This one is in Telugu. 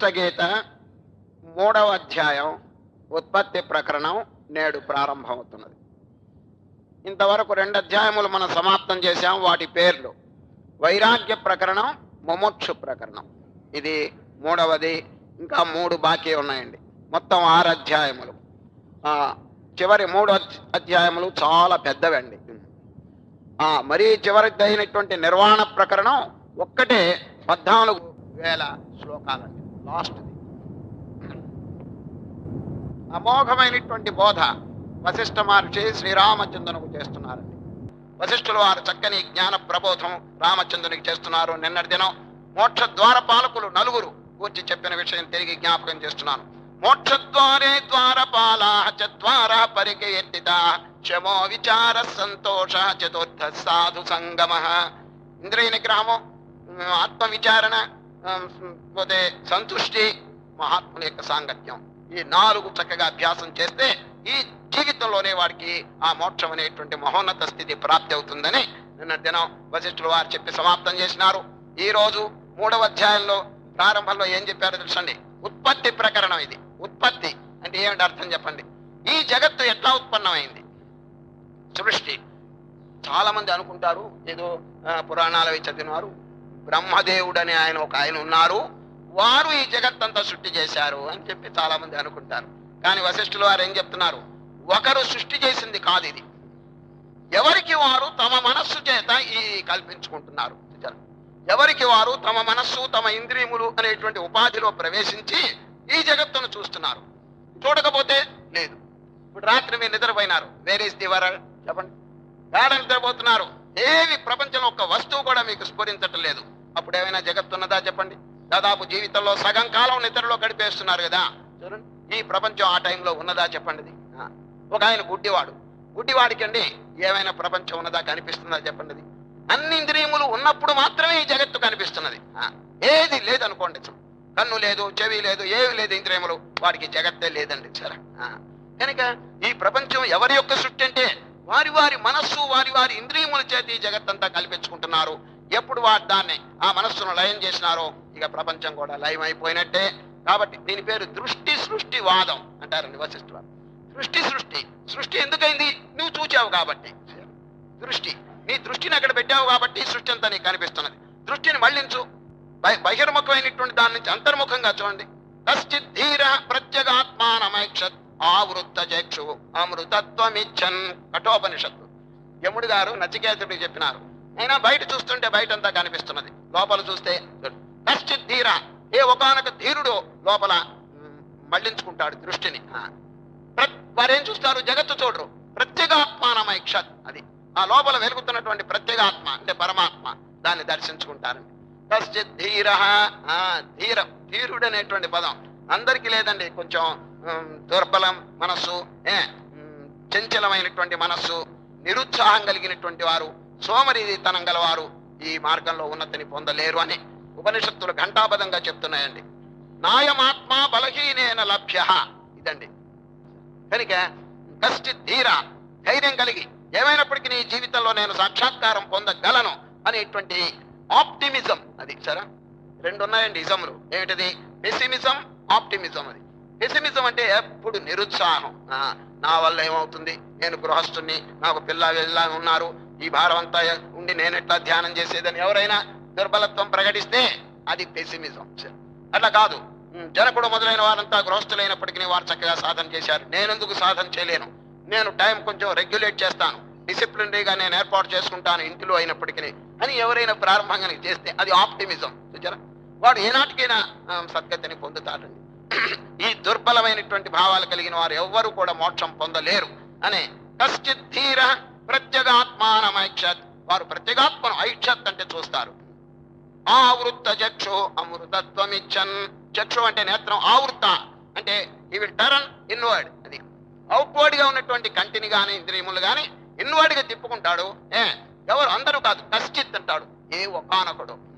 అష్టగీత గీత మూడవ అధ్యాయం ఉత్పత్తి ప్రకరణం నేడు ప్రారంభమవుతున్నది. ఇంతవరకు రెండు అధ్యాయములు మనం సమాప్తం చేశాం వాటి పేర్లు వైరాగ్య ప్రకరణం ముముక్షు ప్రకరణం. ఇది మూడవది ఇంకా మూడు బాకీ ఉన్నాయండి. మొత్తం ఆరు అధ్యాయములు చివరి మూడు అధ్యాయములు చాలా పెద్దవండి. మరీ చివరికి అయినటువంటి నిర్వాణ ప్రకరణం ఒక్కటే పద్నాలుగు వేల శ్లోకాలండి. లాస్ట్ది. అమోఘమైనటువంటి బోధ వశిష్ఠ మహర్షి శ్రీరామచంద్రునికి చేస్తున్నారండి వశిష్ఠులు వారు చక్కని జ్ఞాన ప్రబోధం రామచంద్రునికి చేస్తున్నారు. నిన్నటి దినం మోక్ష ద్వార పాలకులు నలుగురు కూర్చి చెప్పిన విషయం తిరిగి జ్ఞాపకం చేస్తున్నాను. మోక్షద్వారే ద్వారపాలా చద్వార పరికీర్తిత క్షమో విచార సంతోష చతుర్థ సాధు సంగమ. ఇంద్రియ నిగ్రహము ఆత్మ విచారణ పోతే సంతుష్టి మహాత్ముల యొక్క సాంగత్యం. ఈ నాలుగు చక్కగా అభ్యాసం చేస్తే ఈ జీవితంలోనే వాడికి ఆ మోక్షం అనేటువంటి మహోన్నత స్థితి ప్రాప్తి అవుతుందని నిన్న దినం వశిష్ఠులు వారు చెప్పి సమాప్తం చేసినారు. ఈ రోజు మూడవ అధ్యాయంలో ప్రారంభంలో ఏం చెప్పారో తెలుసండి? ఉత్పత్తి ప్రకరణం ఇది. ఉత్పత్తి అంటే ఏమిటి అర్థం చెప్పండి? ఈ జగత్తు ఎట్లా ఉత్పన్నమైంది? సృష్టి. చాలా మంది అనుకుంటారు ఏదో పురాణాలవి పురాణాలు చదివినారు బ్రహ్మదేవుడు అని ఆయన ఒక ఆయన ఉన్నారు. వారు ఈ జగత్తంతా సృష్టి చేశారు అని చెప్పి చాలా మంది అనుకుంటారు. కానీ వశిష్ఠులు వారు ఏం చెప్తున్నారు? ఒకరు సృష్టి చేసింది కాదు ఇది. ఎవరికి వారు తమ మనస్సు చేత ఈ కల్పించుకుంటున్నారు? ఎవరికి వారు తమ మనస్సు తమ ఇంద్రియములు అనేటువంటి ఉపాధిలో ప్రవేశించి ఈ జగత్తును చూస్తున్నారు? చూడకపోతే లేదు. ఇప్పుడు రాత్రి మీరు నిద్రపోయినారు. వేర్ ఈస్ ది వరల్డ్ చెప్పండి. గాఢ నిద్రపోతున్నారు. ఏవి ప్రపంచంలో ఒక వస్తువు కూడా మీకు స్ఫురించటం లేదు అప్పుడు ఏమైనా జగత్తు ఉన్నదా చెప్పండి? దాదాపు జీవితంలో సగం కాలం నిద్రలో గడిపేస్తున్నారు కదా. చూడండి. ఈ ప్రపంచం ఆ టైంలో ఉన్నదా చెప్పండి. ఒక ఆయన గుడ్డివాడు. గుడ్డివాడికి అండి ఏమైనా ప్రపంచం ఉన్నదా కనిపిస్తుందా చెప్పండి. అన్ని ఇంద్రియములు ఉన్నప్పుడు మాత్రమే ఈ జగత్తు కనిపిస్తున్నది. ఏది లేదనుకోండి. కన్ను లేదు చెవి లేదు ఏవి లేదు ఇంద్రియములు. వాడికి జగత్తే లేదండి సరే. కనుక ఈ ప్రపంచం ఎవరి యొక్క సృష్టి అంటే వారి వారి మనస్సు వారి వారి ఇంద్రియముల చేత ఈ జగత్తంతా కల్పించుకుంటున్నారు. ఎప్పుడు వారు దాన్ని ఆ మనస్సును లయం చేసినారో ఇక ప్రపంచం కూడా లయం అయిపోయినట్టే కాబట్టి దీని పేరు దృష్టి సృష్టి వాదం అంటారండి వశిష్ఠులు సృష్టి సృష్టి. సృష్టి ఎందుకైంది? నువ్వు చూచావు కాబట్టి. దృష్టి. నీ దృష్టిని అక్కడ పెట్టావు కాబట్టి సృష్టి అంతా నీకు కనిపిస్తున్నది. దృష్టిని మళ్ళించు బహిర్ముఖమైనటువంటి దాని నుంచి అంతర్ముఖంగా చూడండి. కశ్చిత్ ధీర ఉపనిషత్ ఆవృత్త చక్షు అమృతత్వమిచ్చన్. కఠోపనిషత్తు. యముడు గారు నచికేతుడికి చెప్పినారు. అయినా బయట చూస్తుంటే బయట అంతా కనిపిస్తున్నది. లోపల చూస్తే కశ్చిత్ ధీర. ఏ ఒకనొక ధీరుడు లోపల మళ్ళించుకుంటాడు దృష్టిని. వారేం చూస్తారు? జగత్తు చూడరు. ప్రత్యేగాత్మానమైక్షత్ అది. ఆ లోపల వెలుగుతున్నటువంటి ప్రత్యేగాత్మ అంటే పరమాత్మ దాన్ని దర్శించుకుంటారండి కశ్చిత్ ధీర. ధీర ధీరుడు అనేటువంటి పదం. అందరికీ లేదండి. కొంచెం దుర్బలం మనస్సు ఏ? చంచలమైనటువంటి మనస్సు నిరుత్సాహం కలిగినటువంటి వారు సోమరితనం గలవారు ఈ మార్గంలో ఉన్నతిని పొందలేరు అని ఉపనిషత్తులు ఘంటాబద్ధంగా చెప్తున్నాయండి. నాయమాత్మ బలహీనేన లభ్య ఇదండి. కనుక కష్టి ధీర ధైర్యం కలిగి ఏమైనప్పటికీ నీ జీవితంలో నేను సాక్షాత్కారం పొందగలను అనేటువంటి ఆప్టిమిజం అది సరే? రెండు ఉన్నాయండి ఇజములు ఏమిటిది? పెసిమిజం ఆప్టిమిజం అది. పెసిమిజం అంటే ఎప్పుడు నిరుత్సాహం. నా వల్ల ఏమవుతుంది? నేను గృహస్థుని నాకు పిల్ల వెళ్ళ ఉన్నారు. ఈ భారం అంతా ఉండి నేను ధ్యానం చేసేదని ఎవరైనా దుర్బలత్వం ప్రకటిస్తే అది పెసిమిజం అట్లా కాదు. జనకుడు మొదలైన వారంతా గృహస్థులైనప్పటికీ వారు చక్కగా సాధన చేశారు. నేనెందుకు సాధన చేయలేను? నేను టైం కొంచెం రెగ్యులేట్ చేస్తాను. డిసిప్లినరీగా నేను ఏర్పాటు చేసుకుంటాను ఇంటిలో అయినప్పటికీ. అని ఎవరైనా ప్రారంభంగా చేస్తే అది ఆప్టిమిజం చూచారా వాడు ఏనాటికైనా సద్గతిని పొందుతాడండి. ఈ దుర్బలమైనటువంటి భావాలు కలిగిన వారు ఎవ్వరు కూడా మోక్షం పొందలేరు అనే కశ్చిత్ ధీర ప్రత్యేగాత్మానమైక్షత్. వారు ప్రత్యేగాత్మను ఐక్షత్ అంటే చూస్తారు. ఆవృత్త చక్షు అమృతత్వమిచ్చన్. చక్షు అంటే నేత్రం ఆవృత్త అంటే ఈ విల్ టర్న్ ఇన్వర్డ్ అది అవుట్వర్డ్గా ఉన్నటువంటి కంటిని గాని ఇంద్రియములు గాని ఇన్వర్డ్గా తిప్పుకుంటాడు. ఏ ఎవరు? అందరూ కాదు. కశ్చిత్ అంటాడు. ఏ ఒకనొకడు.